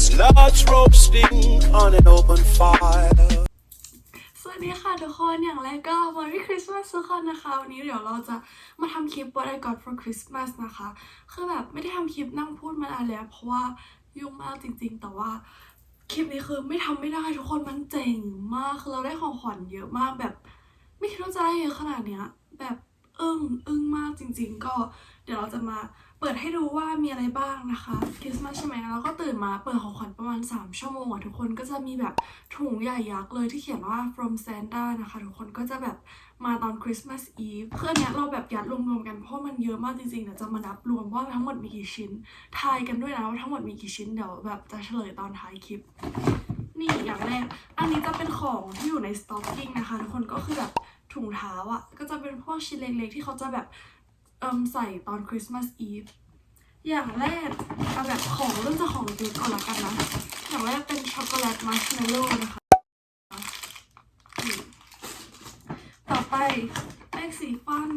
chestnuts roasting on an open fire. สวัสดีค่ะทุกคนอย่างแรกก็ Merry Christmas ทุกคนนะคะ วันนี้เดี๋ยวเราจะมาทำคลิป What I got for Christmas นะคะ คือแบบไม่ได้ทำคลิปนั่งพูดมานานแล้ว เพราะว่ายุ่งมากจริงๆ แต่ว่าคลิปนี้คือไม่ทำไม่ได้ทุกคนมันเจ๋งมากคือเราได้ของขวัญเยอะมากแบบ ไม่คิดว่าจะได้เยอะขนาดเนี้ยแบบอึ้งอึ้งมากจริง ๆ ก็เดี๋ยวเราจะมา เปิดให้ดูว่ามีอะไรบ้างนะคะคริสต์มาสใช่ไหมแล้วก็ตื่นมาเปิดของขวัญประมาณ 3 ชั่วโมงอะทุกคนก็จะมีแบบถุงใหญ่ยักษ์เลยที่เขียนว่า from Santa นะคะ ทุกคนก็จะแบบมาตอน Christmas Eve คืออันเนี้ยเราแบบยัดรวมๆกันเพราะมันเยอะมากจริงๆเดี๋ยวจะมานับรวมว่าทั้งหมดมีกี่ชิ้น ทายกันด้วยนะว่าทั้งหมดมีกี่ชิ้นเดี๋ยวแบบจะเฉลยตอนท้ายคลิป นี่อย่างแรก อันนี้จะเป็นของที่อยู่ในสต็อกกิ้งนะคะ ทุกคนก็คือแบบถุงเท้าอะ่ะก็จะเป็นพวกชิ้นเล็กๆที่เขาจะแบบ เอิมใส่ตอนคริสต์มาสอีฟอย่างแรกเอาแบบของเริ่มจากของเล็กก่อนละกันนะ อย่างแรกเป็นช็อกโกแลตมัชเมลโล่นะคะ ต่อไปแป้งสีฟัน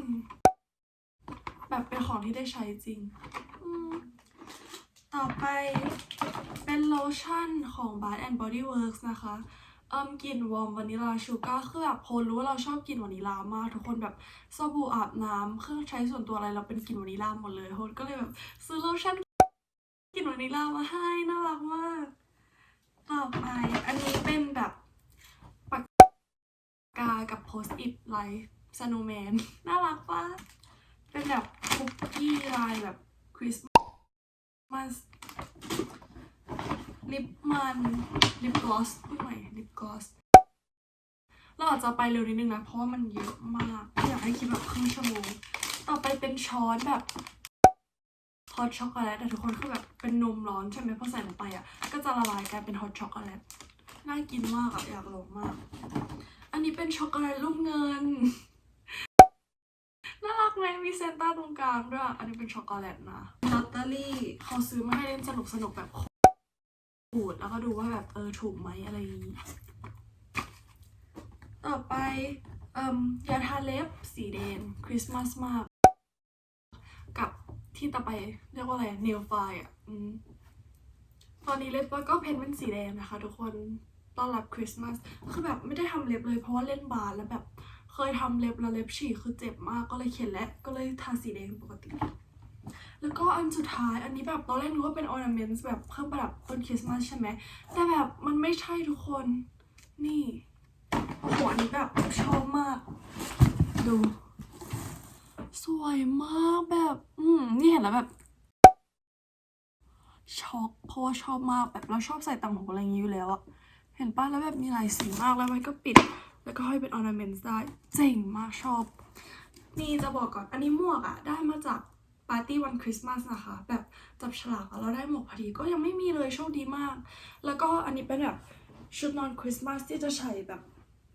แบบเป็นของที่ได้ใช้จริง ต่อไปเป็นโลชั่นของ Bath and Body Works นะคะ เอิมกลิ่นวอร์มวานิลาชูการ์คือแบบโพรู้ว่าเราชอบกลิ่นวานิลามากทุกคนแบบสบู่อาบน้ำเครื่องใช้ส่วนตัวอะไรเราเป็นกลิ่นวานิลาหมดเลยโฮนก็เลยแบบซื้อโลชั่นกลิ่นวานิลามาให้น่ารักมากต่อไปอันนี้เป็นแบบปากกากับโพสต์อิทลายสโนแมนน่ารักปะเป็นแบบคุกกี้ลายแบบคริสต์มาส ลิปมันลิปกลอสพูดใหม่ลิปกลอสเราอาจจะไปเร็วนิดนึงนะ เพราะว่ามันเยอะมากอยากให้คิดแบบครึ่งชั่วโมงต่อไปเป็นช้อนแบบฮอตช็อกโกแลตแต่ทุกคนคือแบบเป็นนมร้อนใช่ไหมพอใส่ลงไปอะ ก็จะละลายกลายเป็นฮอตช็อกโกแลตน่ากินมากอะอยากลองมาก อันนี้เป็นช็อกโกแลตรูปเงินน่ารักไหมมีเซนต้าตรงกลางด้วย อันนี้เป็นช็อกโกแลตนะลอตเตอรี่เขาซื้อมาให้เล่นสนุกสนุกแบบ ขูดแล้วก็ดูว่าแบบเออถูกไหมอะไรอย่างนี้ ต่อไปเอ่มยาทาเล็บสีแดงคริสต์มาสมาก กับที่ต่อไปเรียกว่าอะไรเนลไฟอะตอนนี้เล็บก็เพ้นเป็นสีแดงนะคะ ทุกคนต้อนรับคริสต์มาสคือแบบไม่ได้ทำเล็บเลยเพราะว่าเล่นบาสแล้วแบบเคยทำเล็บแล้วเล็บฉีกคือเจ็บมากก็เลยเขียนและก็เลยทาสีแดงปกติ แล้วก็อันสุดท้ายอันนี้แบบตอนแรกนึกว่าเป็น ornaments แบบเครื่องประดับต้นคริสต์มาสใช่ไหม แต่แบบมันไม่ใช่ทุกคน นี่โอ้โหอันนี้แบบชอบมาก ดู สวยมากแบบ อืม นี่เห็นแล้วแบบช็อกเพราะว่าชอบมากแบบเราชอบใส่ต่างหูอะไรอย่างนี้อยู่แล้วอะเห็นป้ะแล้วแบบมีหลายสีมากแล้วมันก็ปิด แล้วก็ให้เป็น ornaments ได้ เจ๋งมากชอบ นี่จะบอกก่อนอันนี้หมวกอะได้มาจาก ปาร์ตี้วันคริสต์มาสนะคะ แบบจับฉลากอะเราได้หมวกพอดีก็ยังไม่มีเลยโชคดีมาก แล้วก็อันนี้เป็นแบบชุดนอนคริสต์มาสที่จะใส่แบบ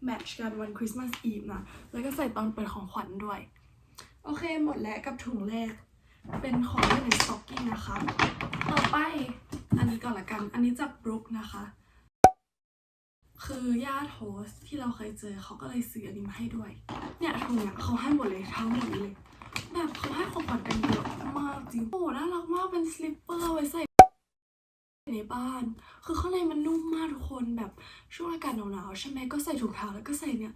แมทช์กันวันคริสต์มาสอีฟนะ แล้วก็ใส่ตอนเปิดของขวัญด้วย โอเคหมดแล้วกับถุงแรก เป็นของที่ในสต็อกกิ้งนะคะ ต่อไปอันนี้ก่อนละกัน อันนี้จากบรุกนะคะ คือย่าโทสที่เราเคยเจอเขาก็เลยซื้ออันนี้มาให้ด้วย เนี่ยถุงเนี่ยเขาให้หมดเลยทั้งหมดนี้เลย แบบเขาให้ของขวัญกันเยอะมากจริงโอ้โหน่ารักมากเป็นสลิปเปอร์ไว้ใส่ในบ้าน คือข้างในมันนุ่มมากทุกคนแบบช่วงอากาศหนาวๆใช่ไหมก็ใส่ถุงเท้าแล้วก็ใส่เนี่ย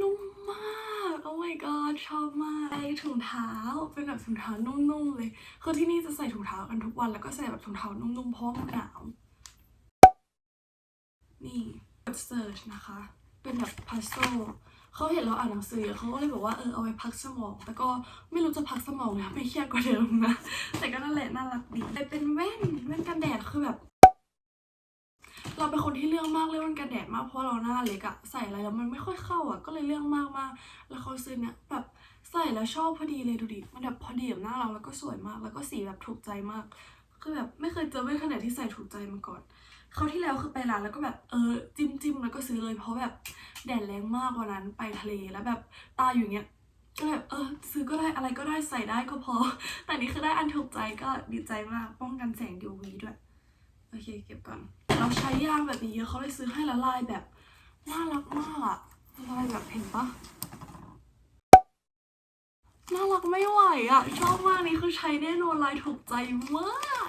นุ่มมากโอ้ my god ชอบมากใส่ถุงเท้าเป็นแบบถุงเท้านุ่มๆเลยคือที่นี่จะใส่ถุงเท้ากันทุกวันแล้วก็ใส่แบบถุงเท้านุ่มๆเพราะมันหนาวนี่เซิร์ชนะคะ เป็นแบบพัซโซ เขาเห็นเราอ่านหนังสือเขาก็เลยบอกว่าเออเอาไว้พักสมอง แต่ก็ไม่รู้จะพักสมองนะไม่เครียดกว่าเดิมนะ แต่ก็นั่นแหละน่ารักดีแต่เป็นแว่นแว่นกันแดดคือแบบ เราเป็นคนที่เรื่องมากเรื่องแว่นกันแดดมากเพราะเราหน้าเล็กอะใส่อะไรแล้วมันไม่ค่อยเข้าอะก็เลยเรื่องมากมากแล้วเขาซื้อเนี่ยแบบใส่แล้วชอบพอดีเลยดูดิมันแบบพอดีกับหน้าเราแล้วก็สวยมาก แล้วก็สีแบบถูกใจมากคือแบบไม่เคยเจอแว่นขนาดที่ใส่ถูกใจมาก่อน เขาวที่แล้วคือไปร้านแล้วก็แบบเออจิ้มจิ้มแล้วก็ซื้อเลย เพราะแบบแดดแรงมากวันนั้นไปทะเลแล้วแบบตาอยู่เงี้ยก็แบบเออซื้อก็ได้อะไรก็ได้ใส่ได้ก็พอ แต่นี่คือได้อันถูกใจก็ดีใจมากป้องกันแสง UV ด้วย โอเคเก็บก่อน เราใช้ยางแบบนี้เยอะเขาเลยซื้อให้ละลายแบบน่ารักมากอะละลายแบบเห็นปะน่ารักไม่ไหวอะชอบมากนี่คือใช้แน่นอนลายถูกใจมาก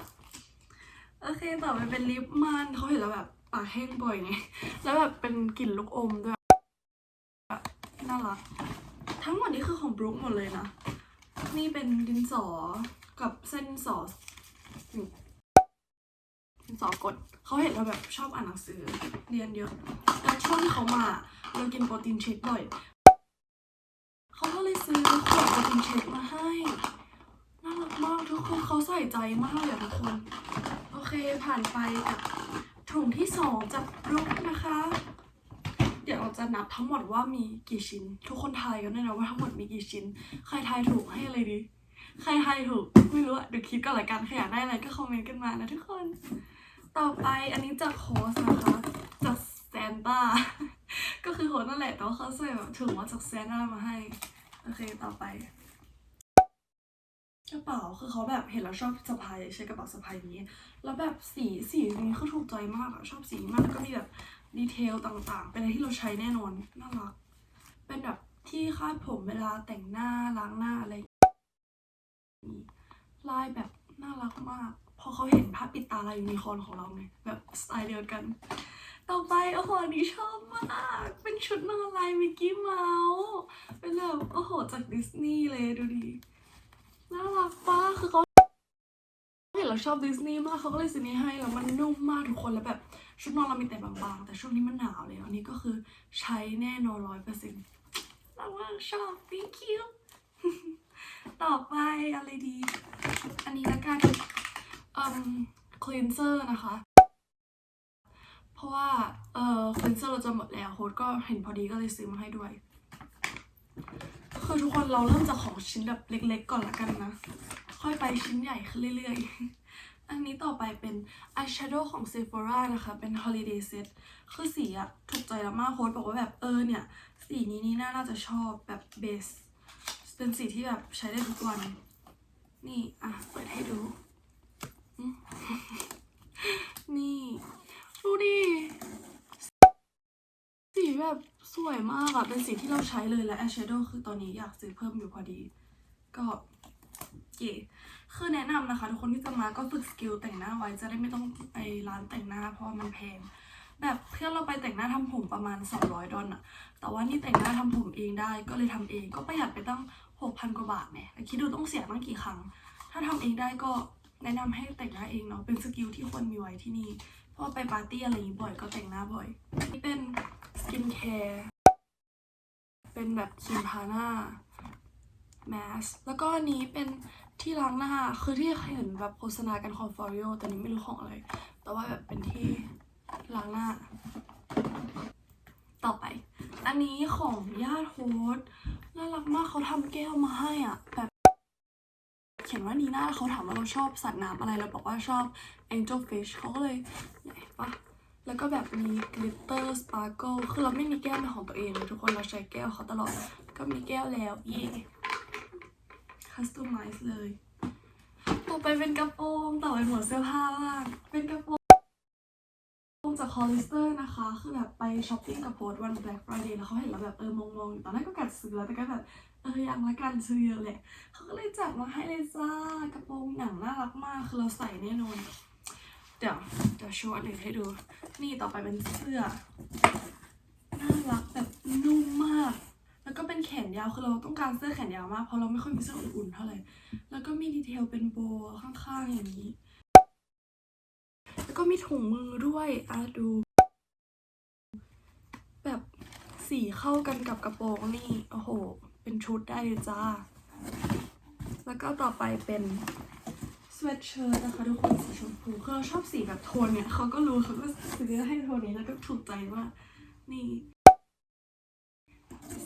โอเคต่อไปเป็นลิปมันเขาเห็นแล้วแบบปากแห้งบ่อยไงแล้วแบบเป็นกลิ่นลูกอมด้วยน่ารักทั้งหมดนี้คือของบรูคหมดเลยนะ นี่เป็นดินสอกับเส้นสอดินสอกดเขาเห็นเราแบบชอบอ่านหนังสือเรียนเยอะแล้วช่วงที่เขามาเรากินโปรตีนเชคบ่อยเขาก็เลยซื้อขวดโปรตีนเชคมาให้น่ารักมากทุกคนเขาใส่ใจมากเลยทุกคน เคผ่านไปกับถุงที่สองจากรุกนะคะ เดี๋ยวเราจะนับทั้งหมดว่ามีกี่ชิ้น ทุกคนทายกันด้วยนะว่าทั้งหมดมีกี่ชิ้น ใครทายถูกให้อะไรดี ใครทายถูกไม่รู้อะเดี๋ยวคิดก่อนละกันใครอยากได้อะไรก็คอมเมนต์กันมานะทุกคน ต่อไปอันนี้จากโคสนะคะจากแซนต้าก็คือโคสนั่นแหละแต่ว่าเขาใส่แบบถุงมาจากแซนต้ามาให้ โอเคต่อไป ระเป๋าคือเขาแบบเห็นแล้วชอบสะพายใช้กระเป๋าสะพายนี้ แล้วแบบสีสีนี้คือถูกใจมากอะชอบสีมากแล้วก็มีแบบดีเทลต่างๆ เป็นอะไรที่เราใช้แน่นอนน่ารัก เป็นแบบที่คาดผมเวลาแต่งหน้าล้างหน้าอะไรลายแบบน่ารักมาก พอเขาเห็นภาพปิดตาลายยูนิคอร์นของเราไงแบบสไตล์เดียวกัน ต่อไปโอ้โหอันนี้ชอบมาก เป็นชุดนอนลายมิกกี้เมาส์เป็นแบบโอ้โหจากดิสนีย์เลยดูดิ น่ารักป้าคือเขาเห็นเราชอบดิสนีย์มากเขาก็เลยซื้อนี้ให้แล้วมันนุ่มมากทุกคนแล้วแบบชุดนอนเรามีแต่บางๆ แต่ช่วงนี้มันหนาวเลยอันนี้ก็คือใช้แน่นอนร้อยเปอร์เซ็นต์เราว่าชอบ thank you ต่อไปอะไรดี อันนี้ละกันอืม cleanser นะคะ เพราะว่าเอ่อ cleanser เราจะหมดแล้วโฮสก็เห็นพอดีก็เลยซื้อมาให้ด้วย คือทุกคนเราเริ่มจากของชิ้นแบบเล็กๆก่อนละกันนะ ค่อยไปชิ้นใหญ่ขึ้นเรื่อยๆ อันนี้ต่อไปเป็นอายแชโดว์ของ Sephora นะคะ เป็น Holiday Set คือสีอะถูกใจแล้วมากโค้ดบอกว่าแบบเออเนี่ย สีนี้นี่น่าจะชอบแบบเบส เป็นสีที่แบบใช้ได้ทุกวัน นี่ อะ เปิดให้ดู นี่ ดูดิ สีแบบสวยมากอะเป็นสีที่เราใช้เลยและ eyeshadow คือตอนนี้อยากซื้อเพิ่มอยู่พอดี ก็เย่คือแนะนำนะคะ ทุกคนที่จะมาก็ฝึกสกิลแต่งหน้าไว้จะได้ไม่ต้องไปร้านแต่งหน้าเพราะว่ามันแพง แบบเพื่อนเราไปแต่งหน้าทำผมประมาณ 200 ดอลอะแต่ว่านี่แต่งหน้าทำผมเองได้ก็เลยทำเองก็ประหยัดไปตั้ง 6,000 กว่าบาทเนี่ยคิดดูต้องเสียตั้งกี่ครั้ง ถ้าทำเองได้ก็แนะนำให้แต่งหน้าเองเนาะเป็นสกิลที่ควรมีไว้ที่นี่เพราะว่าไปปาร์ตี้อะไรอย่างนี้บ่อยก็แต่งหน้าบ่อยนี่เป็น กินแคร์เป็นแบบครีมทาหน้าแมสแล้วก็อันนี้เป็นที่ล้างหน้า คือที่เห็นแบบโฆษณากันของฟอริโอแต่นี้ไม่รู้ของอะไร แต่ว่าแบบเป็นที่ล้างหน้า ต่อไป อันนี้ของญาติโฮสน่ารักมากเขาทำแก้วมาให้อะแบบเขียนว่านีน่าเขาถามว่าเราชอบสัตว์น้ำอะไรเราบอกว่าชอบ angel fish เขาก็เลยไหนปะ แล้วก็แบบมี glitter sparkle คือเราไม่มีแก้วเป็นของตัวเองเลยทุกคนเราใช้แก้วเขาตลอด ก็มีแก้วแล้วเย่ customize เลยต่อไปเป็นกระโปรงต่อไปหมวดเสื้อผ้าบ้างเป็นกระโปรงจาก Hollister นะคะ คือแบบไปช้อปปิ้งกับโพสวัน Black Friday แล้วเขาเห็นเราแบบเออมองๆอยู่ตอนแรกก็กัดซื้อแล้วแต่ก็แบบเอออยังละกันซื้อเยอะแหละเขาก็เลยจัดมาให้เลยจ้ากระโปรงหนังน่ารักมากคือเราใส่แน่นอน ดี๋ยวเดี๋ยวโชว์อันอื่นให้ดู นี่ต่อไปเป็นเสื้อ น่ารักแบบนุ่มมาก แล้วก็เป็นแขนยาวคือเราต้องการเสื้อแขนยาวมากเพราะเราไม่ค่อยมีเสื้ออุ่นๆเท่าไหร่ แล้วก็มีดีเทลเป็นโบว์ข้างๆอย่างนี้ แล้วก็มีถุงมือด้วยอะดู แบบสีเข้ากันกับกระโปรงนี่ โอ้โห เป็นชุดได้เลยจ้า แล้วก็ต่อไปเป็น เวตเชิ้ตนะคะทุกคนสีชมพูคือเราชอบสีแบบโทนเนี่ยเขาก็รู้เขาก็ซื้อให้โทนนี้แล้วก็ถูกใจมานี่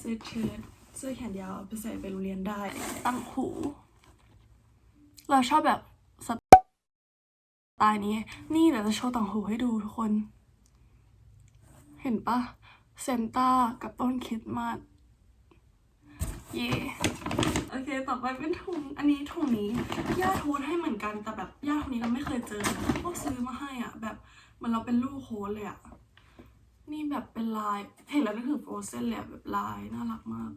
สเวตเชิ้ตเสื้อแขนยาวไปใส่ไปโรงเรียนได้ ตั้งหู เราชอบแบบสไตล์นี้ นี่เดี๋ยวจะโชว์ต่างหูให้ดูทุกคน เห็นปะเซนต้ากับต้นคิดมาสเย่ ต่อไปเป็นถุงอันนี้ถุงนี้ย่าโทษให้เหมือนกันแต่แบบย่าคนนี้เราไม่เคยเจอพวกซื้อมาให้อะ แบบเหมันเราเป็นลูกโค้ดเลยอะนี่แบบเป็นลายเห็นแล้วนึกถึงโฟรเซนเลยแบบลายน่ารักมาก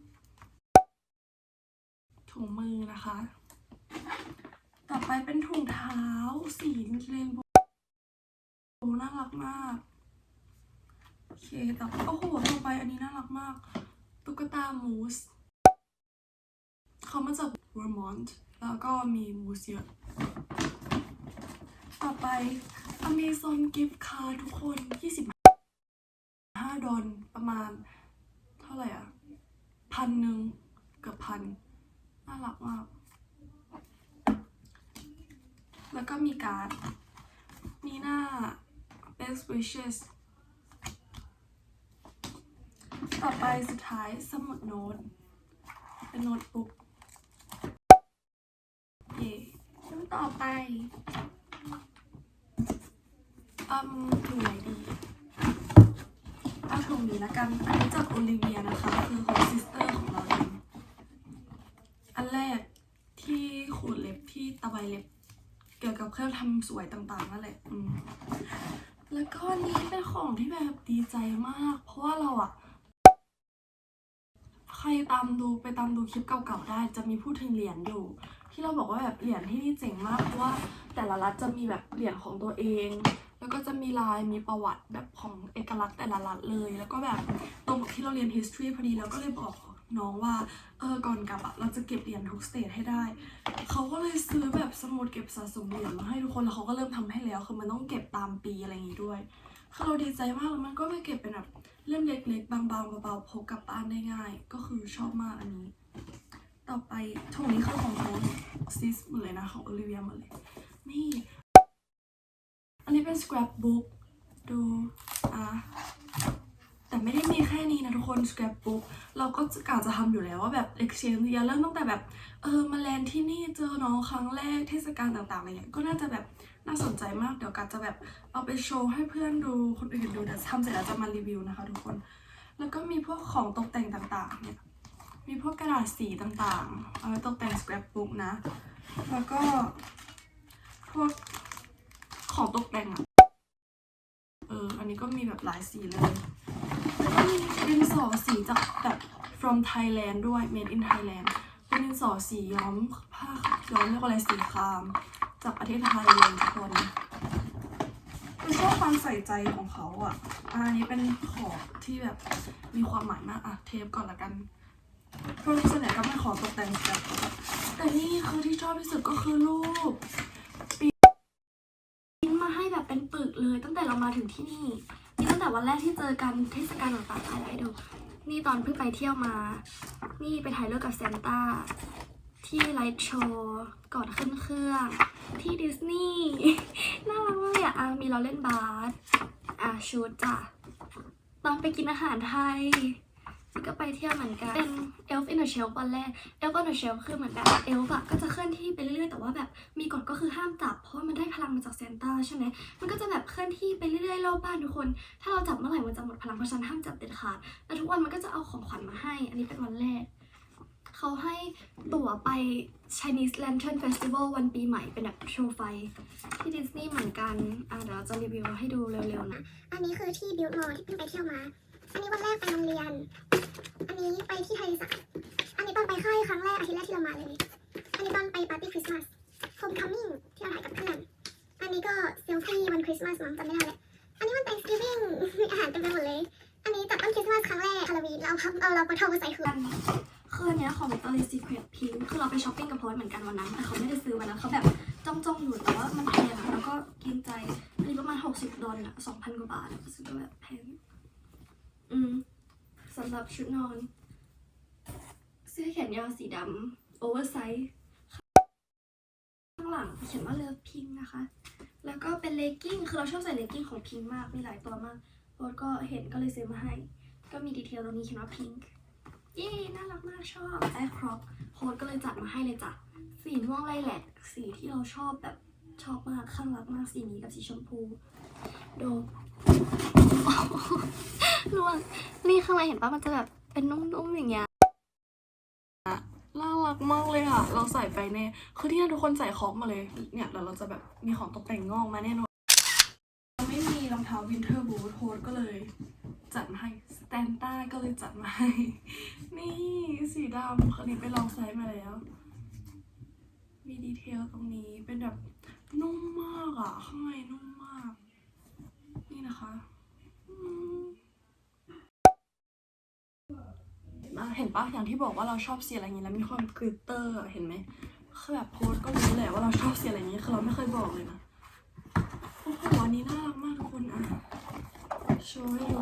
ถุงมือนะคะ ต่อไปเป็นถุงเท้าสีเรนโบว์มากโอเคต่อโอ้โหต่อไปอันนี้น่ารักมาก ตุ๊กตามูส เขามาจากเวอร์มอนต์แล้วก็มีมูสเยอะต่อไป Amazon Gift Card ทุกคน 25 ดอลประมาณ เท่าไหร่อะพันหนึ่งเกือบพันน่ารักมาก แล้วก็มีการ์ดมีหน้า best wishes ต่อไปสุดท้ายสมุดโน้ต เป็นโน้ตบุ๊ก เย่รุ่นต่ อไปอืมถุงไหนดีเอาถุงนี้ละกัน อันนี้จากโอลิเวียนะคะ คือของซิสเตอร์ของเราเองอันแรกที่ขูดเล็บที่ตะไบเล็บ เกี่ยวกับเครื่องทำสวยต่างๆนั่นแหละ อืมแล้วก็อันนี้เป็นของที่แบบดีใจมาก เพราะว่าเราอะ ใครตามดูไปตามดูคลิปเก่าๆได้ จะมีพูดถึงเหรียญอยู่ ที่เราบอกว่าแบบเหรียญที่นี่เจ๋งมากเพราะว่าแต่ละรัฐจะมีแบบเหรียญของตัวเอง แล้วก็จะมีลายมีประวัติแบบของเอกลักษณ์แต่ละรัฐเลย แล้วก็แบบตรงกับที่เราเรียน history พอดีเราก็เลยบอกน้องว่าเออก่อนกลับอะเราจะเก็บเหรียญทุกสเตทให้ได้ เขาก็เลยซื้อแบบสมุดเก็บสะสมเหรียญมาให้ทุกคนแล้วเขาก็เริ่มทำให้แล้วคือมันต้องเก็บตามปีอะไรอย่างงี้ด้วยคือเราดีใจมากแล้วมันก็ไปเก็บเป็นแบบ เล่มเล็กๆ บางๆเบาๆพกกลับบ้านได้ง่าย ก็คือชอบมากอันนี้ ต่อไปถุงนี้คือของเขาซิสหมดเลยนะ ของโอลิเวียหมดเลย นี่ อันนี้เป็น scrapbook ดูอะ แต่ไม่ได้มีแค่นี้นะทุกคน scrapbook เราก็จะกะจะทำอยู่แล้วว่าแบบ exchange อย่าเริ่มตั้งแต่แบบ เออมาแลนที่นี่เจอน้องครั้งแรกเทศกาลต่างๆอะไรเงี้ยก็น่าจะแบบน่าสนใจมากเดี๋ยวกัดจะแบบเอาไปโชว์ให้เพื่อนดูคนอื่นดูเดี๋ยวทำเสร็จแล้วจะมารีวิวนะคะทุกคน แล้วก็มีพวกของตกแต่งต่างๆเนี่ยมีพวกกระดาษสีต่างๆ เอาไว้ตกแต่ง scrapbook นะ แล้วก็พวกของตกแต่งอะเอออันนี้ก็มีแบบหลายสีเลย ดินสอสีจากแบบ from Thailand ด้วย made in Thailand เป็นดินสอสีย้อมผ้าย้อมเรียกว่าอะไรสีคราม จากประเทศไทยเลยทุกคนคือชอบความใส่ใจของเขาอะ อันนี้เป็นของที่แบบมีความหมายมากอะเทปก่อนละกันเพราะส่วนใหญ่ก็เป็นของตกแต่งแบบแต่นี่คือที่ชอบที่สุดก็คือรูปพิมพ์มาให้แบบเป็นปึกเลยตั้งแต่เรามาถึงที่นี่ แต่วันแรกที่เจอกันเทศกาลต่างๆถ่ายให้ดู นี่ตอนเพิ่งไปเที่ยวมา นี่ไปถ่ายรูปกับเซนต้า ที่ไลท์โชว์ก่อนขึ้นเครื่อง ที่ดิสนีย์ น่ารักมากเลยอะมีเราเล่นบาสอะชุดจ้ะตอนไปกินอาหารไทย ก็ไปเที่ยวเหมือนกัน เป็น Elf in the Shelf วันแรก Elf in the Shelf คือเหมือนแบบ Elf อะก็จะเคลื่อนที่ไปเรื่อยๆ แต่ว่าแบบมีกฎก็คือห้ามจับ เพราะว่ามันได้พลังมาจากซานต้าใช่ไหม มันก็จะแบบเคลื่อนที่ไปเรื่อยๆ รอบบ้านทุกคน ถ้าเราจับเมื่อไหร่มันจะหมดพลังเพราะฉะนันห้ามจับเด็ดขาด แล้วทุกวันมันก็จะเอาของขวัญมาให้ อันนี้เป็นวันแรก เขาให้ตั๋วไป Chinese Lantern Festival วันปีใหม่เป็นแบบโชว์ไฟ ที่ดิสนีย์เหมือนกัน อะเดี๋ยวเราจะรีวิวให้ดูเร็วๆนะ อันนี้คือที่บิวต์มอลที่เพิ่งไปเที่ยวมา อันนี้วันแรกไปโรงเรียน อันนี้ไปที่ไทยสารอันนี้ตอนไปค่ายครั้งแรกอาทิตย์แรกที่เรามาเลย อันนี้ตอนไปปาร์ตี้คริสต์มาสโฮมคัมมิ่งที่เราถ่ายกับเพื่อน อันนี้ก็เซลฟี่วันคริสต์มาสมั้งจำไม่ได้เลยอันนี้มัน Thanksgiving มีอาหารเต็มไปหมดเลย อันนี้จัดต้นคริสต์มาสครั้งแรกฮาโลวีนเราพับเอาเราปะทองมาใส่หัวกันคืออันเนี้ยของ Victoria's Secret Pink คือเราไปช้อปปิ้งกับพลอยเหมือนกันวันนั้น แต่เขาไม่ได้ซื้อวันนั้นเขาแบบจ้องๆอยู่แต่ว่ามันแพงแล้วก็เกรงใจอันนี้ประมาณ 60 ดอลลาร์อะ2,000กว่าบาทซึ่งก็แบบแพง อืมสำหรับชุดนอน เสื้อแขนยาวสีดำโอเวอร์ไซส์ข้างหลังเขียนว่าเลิฟพิงนะคะ แล้วก็เป็นเลกกิ้งคือเราชอบใส่เลกกิ้งของพิงมากมีหลายตัวมากโพสก็เห็นก็เลยซื้อมาให้ ก็มีดีเทลตรงนี้เขียนว่าพิงเย้น่ารักมากชอบไอ้ครอปโค้ดก็เลยจัดมาให้เลยจ้ะสีม่วงไลแลกสีที่เราชอบแบบชอบมากข้างรักมากสีนี้กับสีชมพู โด ร่วงนี่ข้างในเห็นปะมันจะแบบเป็นนุ่มๆอย่างเงี้ยน่ารักมากเลยอะ เราใส่ไปเนี่ยคือที่นั่ทุกคนใส่คอกมาเลย เนี่ยเดี๋ยวเราจะแบบมีของตกแต่งงอกมาแน่นอน ไม่มีรองเท้าวินเทอร์บูทโค้ดก็เลย จัดมาให้สแตนต้าก็เลยจัดมาให้ นี่สีดำคันนี้ไปลองไซส์มาแล้ว มีดีเทลตรงนี้เป็นแบบนุ่มมากอะข้างในนุ่มมาก่นะคะมาเห็นปะอย่างที่บอกว่าเราชอบเสียอะไรองนี้แล้วมีความกริตเตอร์เห็นไหมคือแบบโพสก็รู้แหละว่าเราชอบเสียอะไรองนี้คือเราไม่เคยบอกเลยนะโอ้โหอันนี้น่ารักมากทุกคนอะโชว์ให้ดู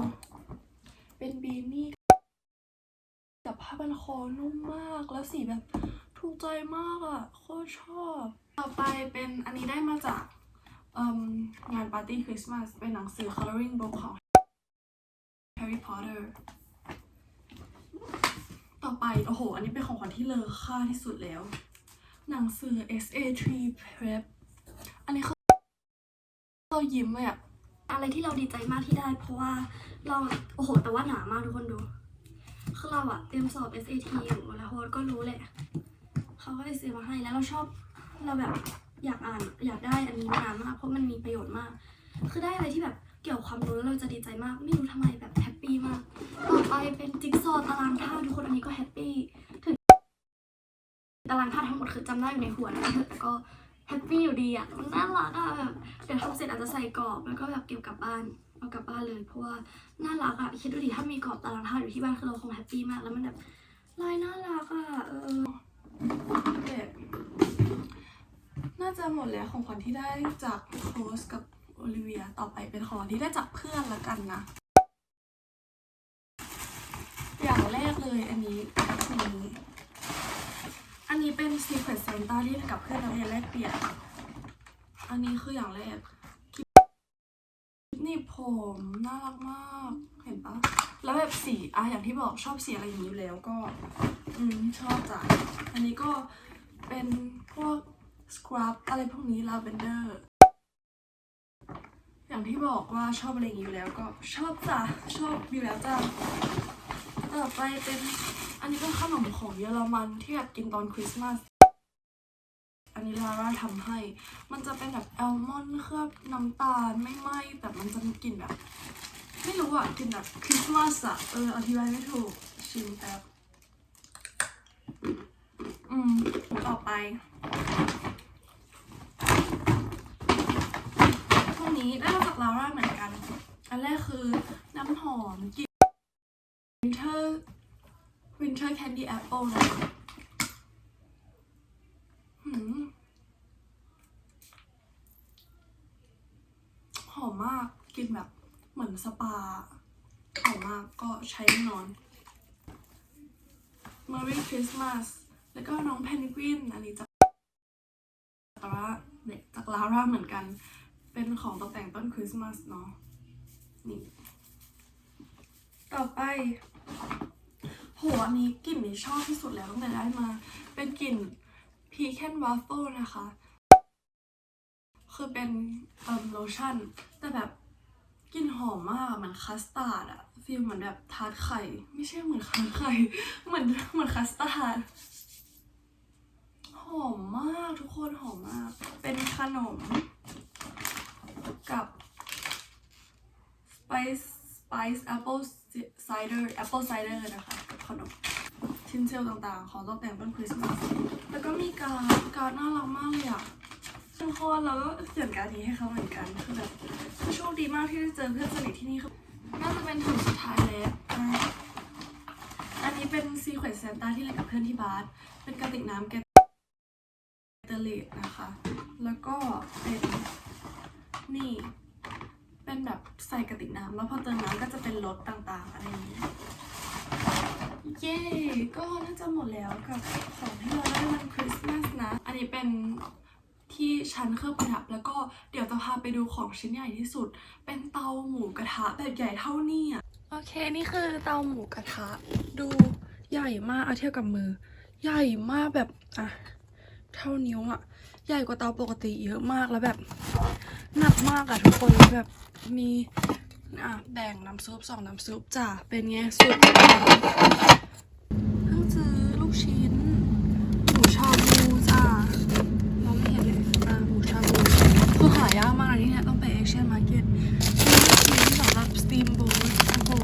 เป็นบีนี่แต่ผ้าบันคอนุ่มมากแล้วสีแบบถูกใจมากอะโคตรชอบ ต่อไปเป็นอันนี้ได้มาจาก งานปาร์ตี้คริสต์มาสเป็นหนังสือ coloring book ของ Harry Potter ต่อไป โอ้โห อันนี้เป็นของขวัญที่เลอค่าที่สุดแล้ว หนังสือ SA3 Prep อันนี้คือเรายิ้มเลยอะอะไรที่เราดีใจมากที่ได้ เพราะว่าเรา โอ้โห แต่ว่าหนามากทุกคนดู คือเราอะเตรียมสอบ SAT อยู่แล้วโฮสก็รู้แหละ เขาก็เลยซื้อมาให้แล้วเราชอบเราแบบ อยากอ่านอยากได้อันนี้มานานมาก เพราะมันมีประโยชน์มาก คือได้อะไรที่แบบเกี่ยวความรู้แล้วเราจะดีใจมาก ไม่รู้ทำไมแบบแฮปปี้มากต่อไปเป็นจิ๊กซอว์ตารางธาตุทุกคนอันนี้ก็แฮปปี้ถึงตารางธาตุทั้งหมดคือจำได้อยู่ในหัวนะแต่ก็แฮปปี้อยู่ดีอะมันน่ารักอะแบบเดี๋ยวทำเสร็จอาจจะใส่กรอบแล้วก็แบบเก็บกลับบ้านเอากลับบ้านเลย เพราะว่าน่ารักอะคิดดูดิถ้ามีกรอบตารางธาตุอยู่ที่บ้านคือเราคงแฮปปี้มากแล้วมันแบบลายน่ารักอะเออเด็ก น่าจะหมดแล้วของขวัญที่ได้จากโรสกับโอลิเวียต่อไปเป็นของที่ได้จากเพื่อนละกันนะ อย่างแรกเลยอันนี้นี้อันนี้เป็น Secret Santa ที่ได้กับเพื่อนนักเรียนแลกเปลี่ยน อันนี้คืออย่างแรกนี่ผมน่ารักมาก เห็นปะแล้วแบบสีอะอย่างที่บอกชอบสีอะไรอย่างนี้อยู่แล้วก็ อืมชอบจ้ะอันนี้ก็เป็นพวก สครับอะไรพวกนี้ลาเวนเดอร์อย่างที่บอกว่าชอบอะไรอย่างนี้อยู่แล้วก็ชอบจ้ะชอบอยู่แล้วจ้ะต่อไปเป็นอันนี้เป็นขนมของเยอรมันที่แบบกินตอนคริสต์มาสอันนี้ลาร่าทำให้ มันจะเป็นแบบแอลมอนด์เคลือบน้ำตาลไม่ไหม้แต่มันจะมีกลิ่นแบบ ไม่รู้อะกลิ่นแบบคริสต์มาสอะเอออธิบายไม่ถูกชิมแป๊บ อืมต่อไปพวกนี้ได้มาจากลาร่าเหมือนกัน อันแรกคือน้ำหอมกลิ่น Winter Winter Candy Apple นะหืมหอมมากกลินแบบเหมือนสปาหอมมากก็ใช้แน่นอน Merry Christmas แล้วก็น้องเพนกวินอันนี้จากลาร่าเด็กจากลาร่าเหมือนกัน เป็นของตกแต่งต้นคริสต์มาสเนาะ นี่ ต่อไป โห อันนี้กลิ่นนี้ชอบที่สุดแล้วตั้งแต่ได้มา เป็นกลิ่น Pecan Waffle นะคะ คือเป็นเอ่อโลชั่น แต่แบบกลิ่นหอมมากเหมือนคัสตาร์ดอะฟีลเหมือนแบบทาร์ตไข่ ไม่ใช่เหมือนทาร์ตไข่ เหมือนเหมือนคัสตาร์ด หอมมากทุกคนหอมมาก เป็นขนม กับ spice spice apple cider apple cider นะคะกับขนมชิ้นเซลต่างๆ ของตกแต่งต้นคริสต์มาสแล้วก็มีการดการดน่ารักมากเลยอะทุกคนเราก็เขียนการดนี้ให้เขาเหมือนกันคือแบบโชคดีมากที่ได้เจอเพื่อนสนิทที่นี่คือน่าจะเป็นถุงสุดท้ายแล้วอันนี้เป็นซีเควนต์ซนต้าที่เล่นกับเพื่อนที่บาร์เป็นกระติกน้ำแก เลตนะคะ แล้วก็เป็นนี่เป็นแบบใส่กระติกน้ำแล้วพอเติมน้ำก็จะเป็นรสต่างๆอะไรอย่างนี้เย้ก็น่าจะหมดแล้วกับของที่เราได้วันคริสต์มาสนะ อันนี้เป็นที่ชั้นเครื่องประดับ แล้วก็เดี๋ยวจะพาไปดูของชิ้นใหญ่ที่สุด เป็นเตาหมูกระทะแบบใหญ่เท่านี่อะโอเคนี่คือเตาหมูกระทะ ดูใหญ่มากเอาเทียบกับมือ ใหญ่มากแบบอะ เท่านิ้วอะใหญ่กว่าเตาปกติเยอะมากแล้วแบบหนักมากอะทุกคนแแบบมีอะแบ่งน้ำซุปสองน้ำซุปจ้ะเป็นไงสุดเพิ่งซื้อลูกชิ้น หมูชาบูจ้ะมองไม่เห็นเลยอะหมูชาบูคือหายากมากนะที่เนี่ยต้องไปเอเชียนมาร์เก็ตซื้อลูกชิ้นสำหรับสตีมโบ๊ทโอ้โห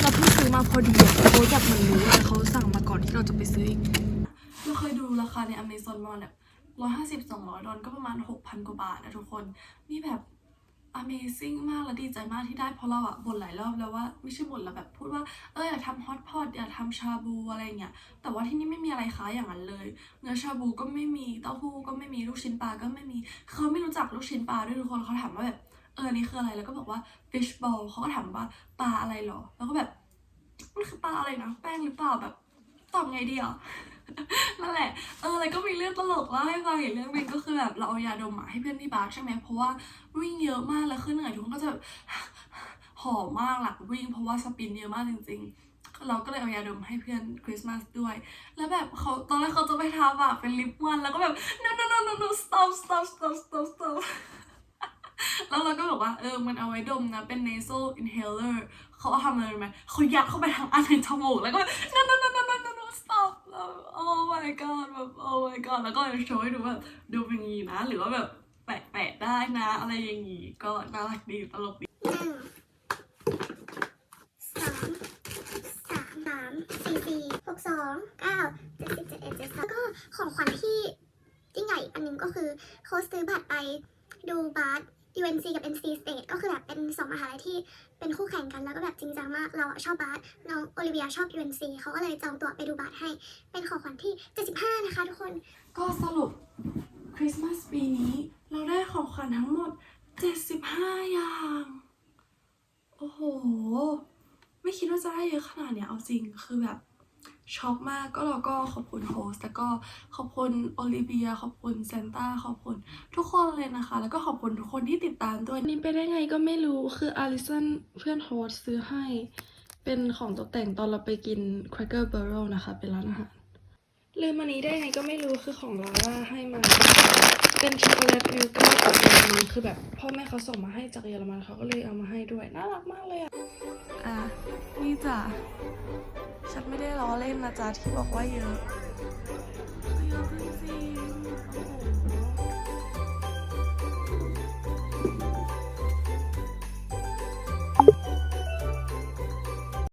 เราเพิ่งซื้อมาพอดีอะโบ๊ทแบบเหมันรู้เลยเขาสั่งมาก่อนที่เราจะไปซื้ออีกเราเคยดู ราคาในอเมซอนมาเนี่ยร้อยห้าสิบสองร้อยดอลก็ประมาณหกพันกว่าบาทนะทุกคน นี่แบบ amazing มากและดีใจมากที่ได้เพราะเราอะบ่นหลายรอบแล้วว่าไม่ใช่บ่นแล้วแบบพูดว่าเอออยากทำฮอตพอตอยากทำชาบูอะไรเงี้ยแต่ว่าที่นี่ไม่มีอะไรค้ายอย่างนั้นเลย เนื้อชาบูก็ไม่มีเต้าหู้ก็ไม่มีลูกชิ้นปลาก็ไม่มีเขาไม่รู้จักลูกชิ้นปลาด้วยทุกคนเขาถามว่าแบบเออนนี่คืออะไรแล้วก็บอกว่า fish ball เขาก็ถามว่าปลาอะไรหรอ แล้วก็แบบมันคือปลาอะไรนะแป้งหรือเปล่าแบบตอบไงดีอะ นั่นแหละ เออแล้วก็มีเรื่องตลกเล่าให้ฟังอีกเรื่องหนึงก็คือแบบเราเอายาดมอะให้เพื่อนที่บาร์ใช่ไหมเพราะว่าวิ่งเยอะมากแล้วขึ้นเหนื่อยทุกคนก็จะแบบหอมมากหลังวิ่ง เพราะว่าสปินเยอะมากจริง ๆ เราก็เลยเอายาดมให้เพื่อนคริสต์มาสด้วย แล้วแบบเขาตอนแรกเขาจะไปทำอะเป็นลิปมันแล้วก็แบบ no no no no no stop stop stop stop stop แล้วเราก็บอกว่าเออ มันเอาไว้ดมนะ เป็น nasal inhaler เขาทำอะไรรู้ไหมเขายัดเข้าไปทางอันในจมูกแล้วก็แบบ no no no no no no no stop แล้ว oh my god แบบ oh my god แล้วก็โชว์ให้ดูแบบดูเป็นอย่างนี้นะ หรือว่าแบบแปะๆได้นะ อะไรอย่างนี้ก็น่ารักดีตลกดีหนึ่งสองสามสามสี่สี่หกสองเก้าเจ็ดสิบเจ็ดเอ็ดเจ็ดสองแล้วก็ของขวัญที่ยิ่งใหญ่อันหนึงก็คือโค้ชซื้อบัตรไปดูบาส UNC กับ NC State ก็คือแบบเป็นสองมหาลัยที่เป็นคู่แข่งกันแล้วก็แบบจริงจังมาก เราอะชอบบาสน้องโอลิเวียชอบ UNC เขาก็เลยจองตั๋วไปดูบาสให้ เป็นของขวัญที่ 75 นะคะทุกคน ก็สรุปคริสต์มาสปีนี้ เราได้ของขวัญทั้งหมด 75 อย่าง โอ้โห ไม่คิดว่าจะได้เยอะขนาดเนี้ยเอาจริงคือแบบ ช็อกมากก็เราก็ขอบคุณโฮสแล้วก็ขอบคุณโอลิเวีย ขอบคุณเซนต้าขอบคุณทุกคนเลยนะคะ แล้วก็ขอบคุณทุกคนที่ติดตามด้วยนี่ไปได้ไงก็ไม่รู้คืออาริสันเพื่อนโฮสซื้อให้ เป็นของตกแต่งตอนเราไปกิน Cracker Barrel นะคะ เป็นร้านอาหาร ลืมอันนี้ได้ไงก็ไม่รู้คือของลาล่าให้มา เป็นช็อกโกแลตมิลก้าจากเยอรมันคือแบบพ่อแม่เขาส่งมาให้จากเยอรมันเขาก็เลยเอามาให้ด้วยน่ารักมากเลยอะอะนี่จ้ะฉันไม่ได้ล้อเล่นนะจ๊ะที่บอกว่าเยอะเยอะจริง